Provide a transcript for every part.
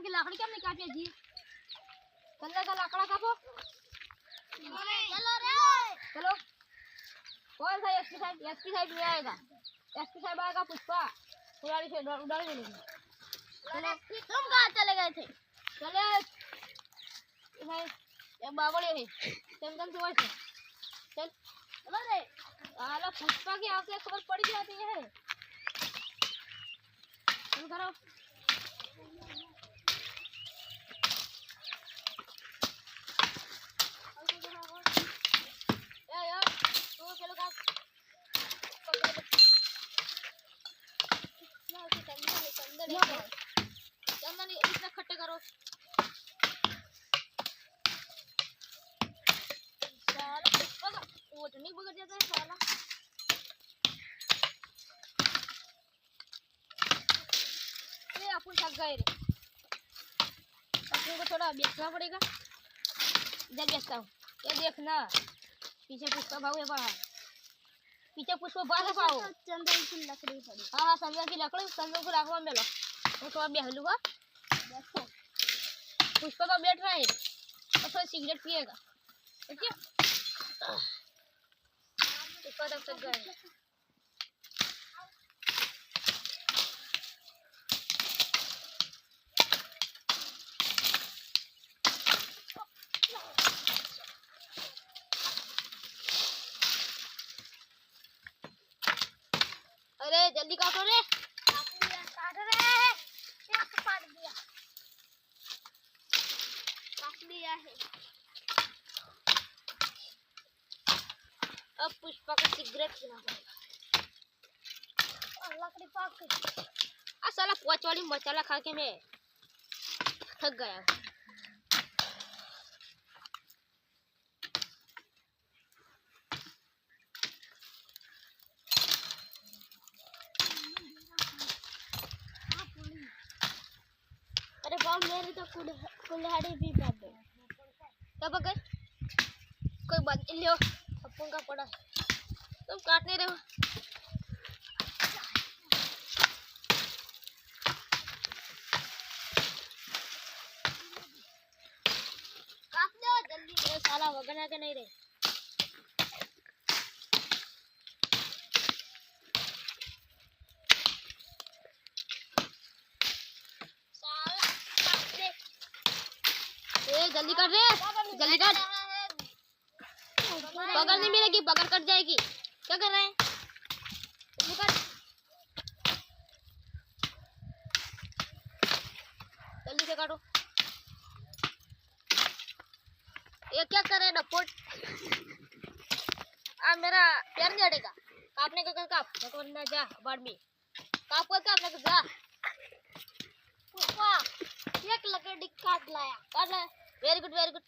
Colour की लाकड़ी लकड़ी हमने काटी जी? कलर का लकड़ा काटो चलो रे। चलो। कौन सा एसपी साहब? एसपी साहब भी आएगा। एसपी साहब आएगा पुष्पा। पुरानी से उड़ा ले लेंगे चलो। तुम कहाँ चले गए थे? चले। भाई ये बावड़े है। चल चल सुबह से। चल। चलो रे आला पुष्पा की आँखें खबर पड़ जाती है। चल। करो को थोड़ा बेचना पड़ेगा इधर बेचता हूँ ये देखना। पीछे पुष्पा भाव है बाहर पीछे पुष्पा बाहर पाओ चंदन की लकड़ी पड़ी हाँ हाँ संजय की लकड़ी संजय को राखवा में लो वो थोड़ा बेहलूगा देखो पुष्पा का बैठ रहा है और थोड़ा सिगरेट पिएगा ठीक है जल्दी काटो रे काट रहे हैं काट दिया काट है अब पुष्पा को सिगरेट और लकड़ी पाक आ साला पोच वाली मसाला खा के मैं थक गया अरे बाप मेरे तो कुल कुल्हाड़ी भी कर दो कब अगर कोई बात नहीं लियो अपन का पड़ा है तुम काटने रहो काट दो जल्दी ये साला वगना के नहीं रहे साला काट दे ए जल्दी कर रे जल्दी कर। बगल नहीं मिलेगी, बगल कट जाएगी। क्या कर रहे हैं? जल्दी से काटो। ये क्या कर रहे हैं डपोट अब मेरा पैर नहीं हटेगा। कापने का कर काप। मैं को ना जा, बाढ़ में। काप कर, काप ना जा। पापा, एक लकड़ी काट लाया। काट ले वेरी गुड वेरी गुड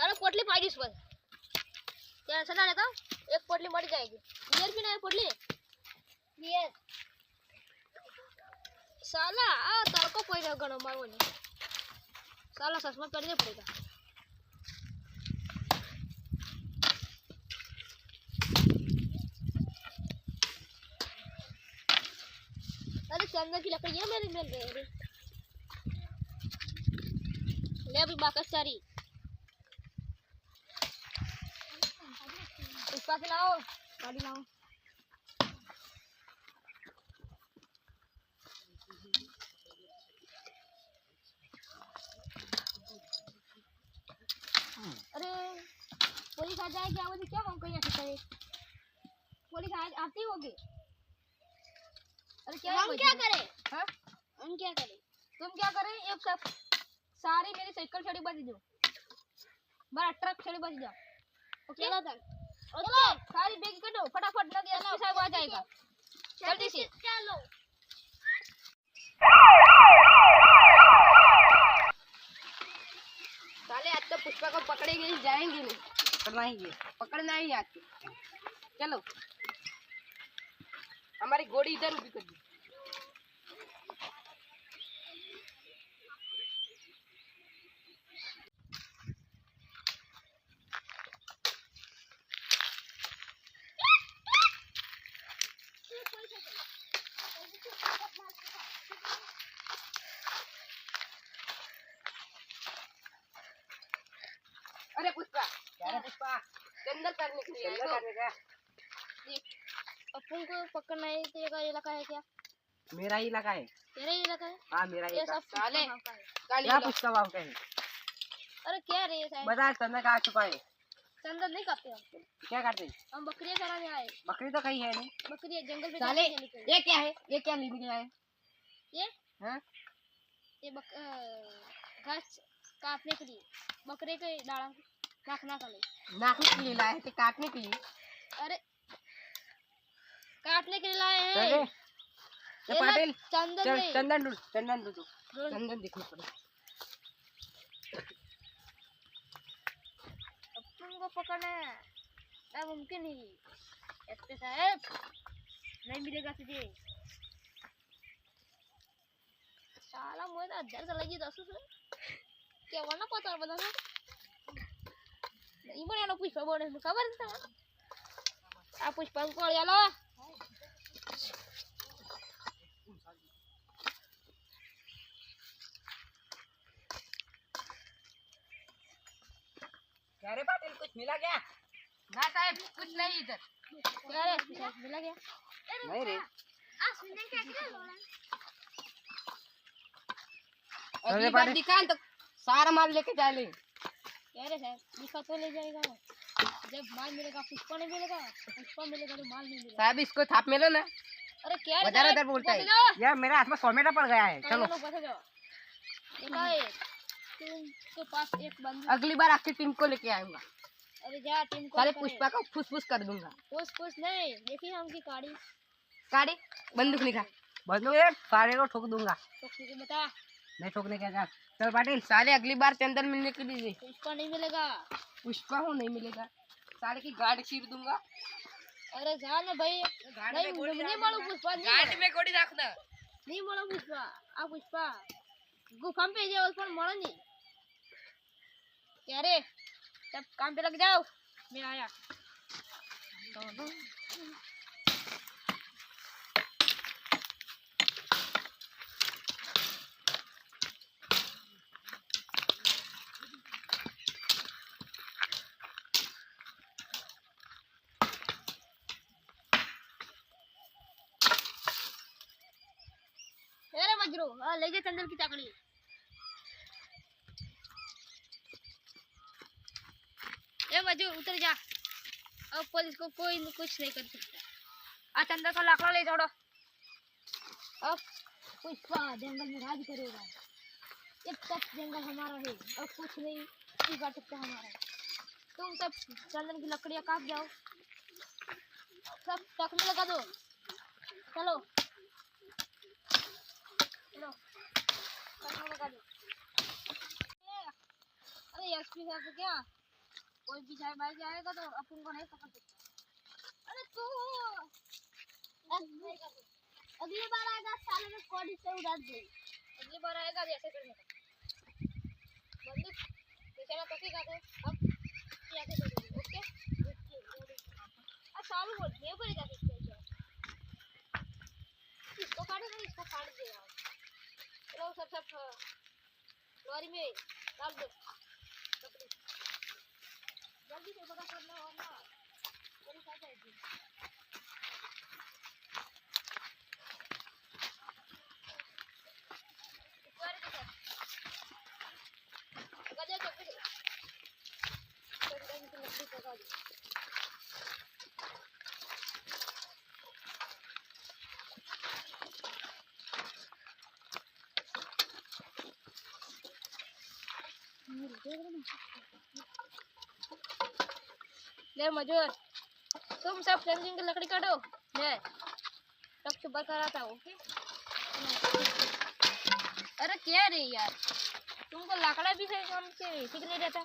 अरे पोटली इस पर। क्या ऐसा ना लेता एक पोटली मर जाएगी। भी नहीं है पोटली? ये साला, आ तड़को कोई रह गणो मारो नहीं। साला, सच में करने पड़ेगा। अरे, चंदन की लकड़ी है मेरी मिल अरे ले अभी बाकस सारी उस पास लाओ। अरे पुलिस आ जाएगी आवाज़ क्या हम कहीं ऐसे करे पुलिस आ आती होगी। अरे क्या हम क्या करें? हाँ? हम क्या करें? तुम क्या करे? एक सब सारी मेरी साइकिल छड़ी बच दो बड़ा ट्रक छड़ी बच जाओ। ओके? चलो तक चलो सारी बैग कटो फटाफट लगे एसपी साहब आ जाएगा जल्दी से। चलो। साले आज तो पुष्पा को पकड़ेंगे जाएँगे नहीं। पकड़ना ही है। पकड़ना ही आज तो। चलो। हमारी गोड़ी इधर उभी कर दी अरे पुष्पा क्या रे पुष्पा के लिए जंगल करने का देख अपन को पकड़ना है तेरा इलाका है क्या? मेरा ही इलाका है। तेरा ही इलाका है? हाँ मेरा ही साले। है क्या। पुष्पा भाव का है अरे क्या रे बता चंदा कहाँ छुपा है? चंदन नहीं खाते हम। क्या करते हम बकरियाँ चराने आए। बकरी तो कहीं है नहीं। बकरियाँ जंगल साले लिए। ये क्या है? ये क्या लेने गया है? ये? हाँ? ये बक घास काटने के लिए। बकरे के डाला नाखना का लिए नाखने के लिए लाया है कि काटने के लिए। अरे काटने के लिए लाए चले हैं ये ये ना पाटिल चंदन चल नहीं चंदन ढूंढ चंदन ढूंढ। ढूंढ। चंदन दिखना पड़े अब तुमको पकड़ना है। ना मुमकिन ही। एसपी साहब नहीं मिलेगा तुझे। साला मुझे तो हज़ार चला गई दस से क्या वरना पता बता ना नहीं बने ना पुष्पा बोने खबर था आ पुष्पा को यालो पाटिल कुछ मिला क्या ना साहब कुछ नहीं इधर क्या रे एसपी साहब मिला गया नहीं रे अगली पाटिल। दिखा तो सारा माल लेके जा ले क्या रे साहब लिखा तो ले जाएगा। जब माल मिलेगा पुष्पा नहीं मिलेगा पुष्पा मिलेगा तो माल नहीं मिलेगा। साहब इसको थाप मिलो ना। अरे क्या रे उधर साहब? उधर बोलता है। यार मेरे हाथ में सौ मीटर पड़ गया है। चलो देखा तुमके पास एक बंदूक अगली बार आपकी टीम को लेके आऊँगा। अरे जा टीम को साले पुष्पा का फुस फुस कर दूँगा। पुष नहीं देखिए हम की गाड़ी? गाड़ी? बंदूक निकाल। बंदूक सारे को ठोक दूँगा। तो तुझे बता। नहीं ठोकने क्या कर चल पाटिल साले अगली बार चंदन मिलने के लिए। पुष्पा नहीं मिलेगा। पुष्पा हूँ नहीं मिलेगा। साले की गाड़ी चीर दूँगा। अरे जा ना भाई। नहीं नहीं मालूम पुष्पा नहीं गाड़ी। में गोली रखना नहीं मालूम पुष्पा। आ पुष्पा। गुफा में उस पर मरो नहीं। क्या रे? सब काम पे लग जाओ। मैं आया। मजरू हाँ ले जा चंदन की चाकड़ी। ए मजरू उतर जा। अब पुलिस को कोई कुछ नहीं कर सकता। आ, चंदन का लाकड़ा ले छोड़ो। अब पुष्पा जंगल में राज करेगा। ये तक जंगल हमारा है अब कुछ नहीं बिगाड़ सकता हमारा। तुम सब चंदन की लकड़ियाँ काट जाओ। सब टक में लगा दो। चलो लो करने लगा दो ए, अरे एसपी साहब तो क्या कोई भी चाहे भाई जाएगा तो अपन को नहीं पकड़ सकता अरे तू अगली बार आएगा साले में कोडी से उड़ा दे अगली बार आएगा तो ऐसे करने का बंदूक बेचारा तो क्या दे अब ये ऐसे कर ओके अब सालू बोल ये पड़ेगा इसके इसको काटेगा इसको काट देगा चलो सब सब लॉरी में डाल दो लकड़ी जल्दी से पता करना होगा मेरी साथ आएगी लॉरी के साथ गजा चप्पी से चप्पी से लकड़ी पका दो ले मजूर, तुम सब फेंसिंग की लकड़ी काटो। ले, सब सुबह कराता हूँ ओके? अरे क्या रे यार? तुमको लकड़ा भी सही काम से ठीक नहीं रहता।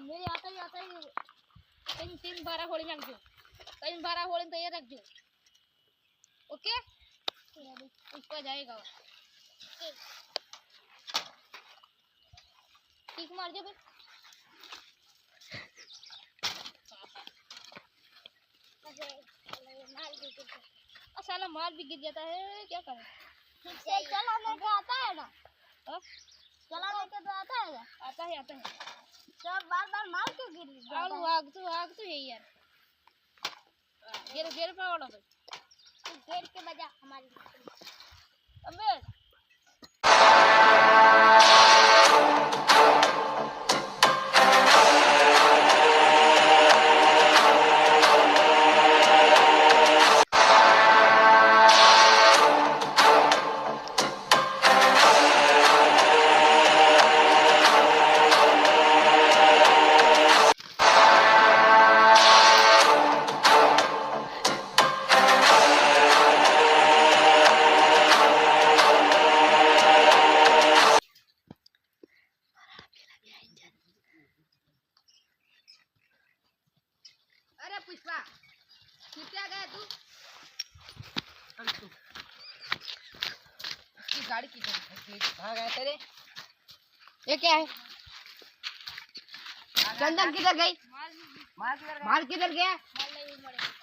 मेरे आता ही आता ही कहीं तीन बारह होली रख दो कहीं बारह होली तैयार रख दो ओके? उसका जाएगा ठीक मार दे भाई साला माल भी गिर जाता है क्या करें? ठीक से चलाने का आता है ना? हाँ? आता है। आता है तो बार बार मार क्यों गिर जाता है? आग तो आग तो है यार। गिर गिर पे वाला भाई तू गिर के बजा हमारी। अबे। अरे कितना गया तू? इसकी गाड़ी किधर? कहाँ गए तेरे। ये क्या है? चंदन किधर गई? माल किधर गया? माल गया?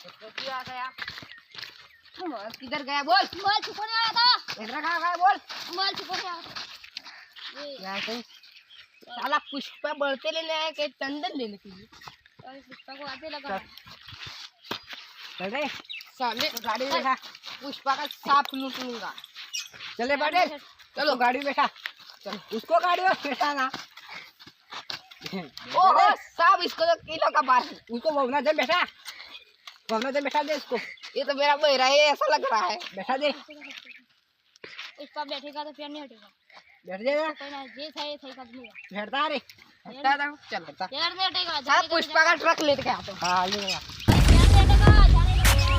तो आ गया। माल किधर गया? बोल। माल छुपाने आया था। इधर कहाँ गया बोल। माल छुपाने आया था। ये। यहाँ से। साला पुष्पा बढ़ते लेने आया कि चंदन लेने के लिए? पुष्पा को आते लगा। चल। रे साले तो गाड़ी बैठा। पुष्पा का साफ़ लूट लूँगा। चले पटेल चलो। गाड़ी बैठा। चल उसको गाड़ी में बैठा ना। ओ साहब इसको तो किलो का बार उसको भवना दे बैठा। भवना दे बैठा दे उसको ये तो मेरा बहरा है ऐसा लग रहा है। बैठा दे। पुष्पा बैठेगा तो फिर नहीं हटेगा बैठ जाएगा। कोई ना जे था ये सही कर दूँगा बैठता रे। हटता था चल हटता यार नहीं हटेगा पुष्पा का ट्रक लेते के आता हूँ हाँ ले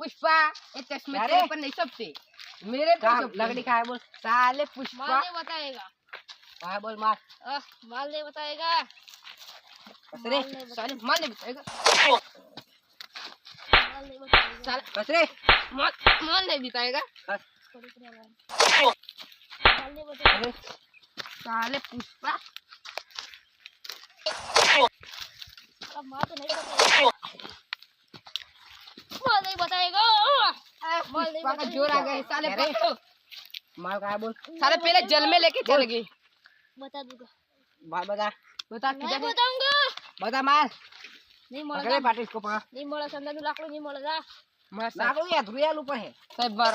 पुष्पा ये चश्मे तेरे पर नहीं सबसे मेरे सबसे। लकड़ी कहाँ है बोल साले माल पुष्पा नहीं बताएगा। कहाँ बोल मार आह, माल नहीं बताएगा। बस रे माल नहीं बताएगा साले माल नहीं बताएगा। साला बस रे। मान मान नहीं बताएगा। बस। थोड़ी सी आवाज़। माल नहीं बताएगा। साले पुष्पा। अब माल तो नहीं बताएगा। माल नहीं बताएगा। ज़ोर आ गए साले माल का बोल। साले पहले जल में लेके चल गई। बता दूँगा। माल बता बता बताऊँगा। बता माल। नहीं मोड़ा संदा में लाकड़ो नहीं मोड़ा जा मैं बार।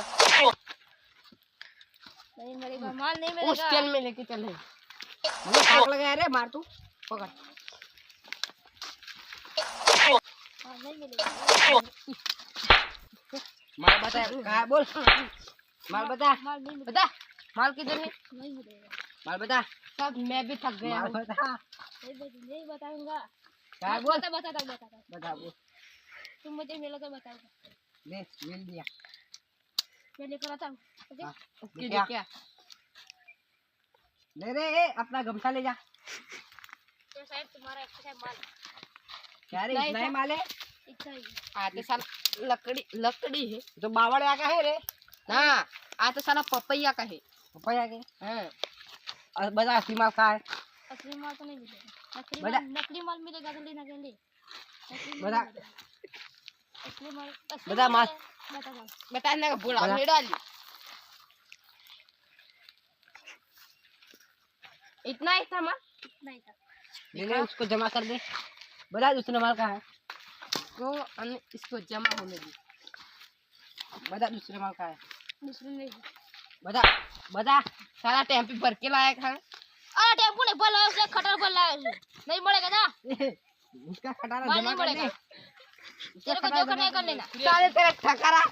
नहीं नहीं उस में लेके रे मार तू। पकड़। नहीं माल बता कहाँ है? बोल। माल बता। माल नहीं बता माल किधर है? माल बता। साहब मैं भी थक गया माल बता। नहीं बताऊँगा। कहाँ है? बोल। बता बता बता बता बता। बोल। तुम मुझे मिलो तो बताऊँगा ले मिल दिया मैं लेकर आता हूँ ओके? हाँ, क्या? क्या ले रे अपना गमछा ले जा। तो शायद तुम्हारा है माल क्या रे नहीं, इतना ही माल है? इच्छा आते साला लकड़ी लकड़ी है तो बावड़ का है रे हाँ आते साला पपैया का है पपाया के हाँ और बता असली माल कहाँ है असली माल तो नहीं मिलेगा नकली बता। माल नकली माल मिलेगा तो के नकली बता। माल मिलेगा। असली माल बता माल। बता बताने का बुरा बता। इतना ही था माल नहीं था ले ले उसको जमा कर दे बता दूसरा माल कहाँ है को अन- इसको जमा होने दी बता दूसरा माल कहाँ है दूसरी नहीं बता बता सारा टेम्पी भर के लाया था अरे टेम्पो नहीं बोला उसने खटर बोल रहा है नहीं बढ़ेगा ना उसका खटारा माल जमा नहीं कर दे बढ़ेगा उसका तेरे को खटारा जो करना जमा है कर लेना साले तेरा ठकारा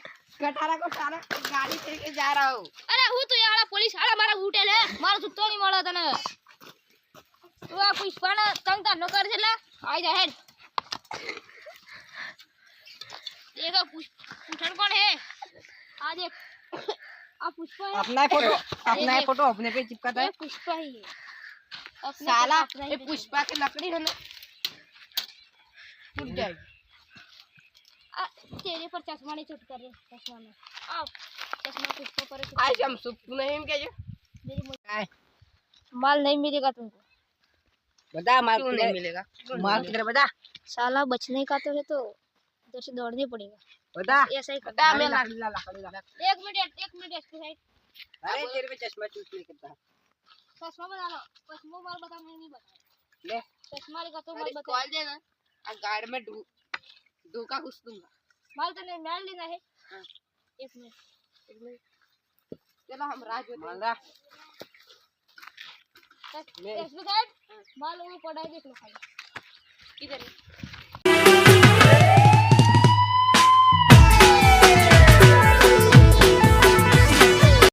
कटारा को सारा गाड़ी लेके जा रहा हूँ અરે હું તો યાર પોલીસ હાડા મારા ઉઠે લે મારો સુતો નહીં મળે તને તું આ પુષ્પાને તંગ તાર નો કરે છે લે આઈ જા હેડ देखो पुष्पन कौन है। आ देख। आ पुष्पा है अपना ही फ़ोटो अपना ही फ़ोटो अपने पे चिपकाता है पुष्पा ही है। साला ये पुष्पा की लकड़ी है ना। टूट जाएगी। तेरे पर चश्मा नहीं छूट कर रहे चश्मा में। आओ चश्मा पुष्पा पर आज हम सुप नहीं हम क्या मेरी मुझ- माल नहीं मिलेगा तुमको। बता मार क्यों नहीं मिलेगा? मार किधर बता। साला बचने का तो है तो। इधर से दौड़ने पड़ेगा बता ऐसा ही कर बता मैं लकड़ी ला लकड़ी ला एक मिनट एक मिनट इसके साइड अरे तेरे पे चश्मा चूस नहीं करता चश्मा बता लो। चश्मा माल बता मैं नहीं बता। ले। चश्मा का तो माल बता कॉल देना आ गाड़ में ढू धोखा घुस दूँगा। माल तो नहीं माल लेना है। हाँ। एक मिनट चलो हम राज होते मार हैं। रहा इसके साइड। माल वो पड़ा है देख लो खाली। किधर है?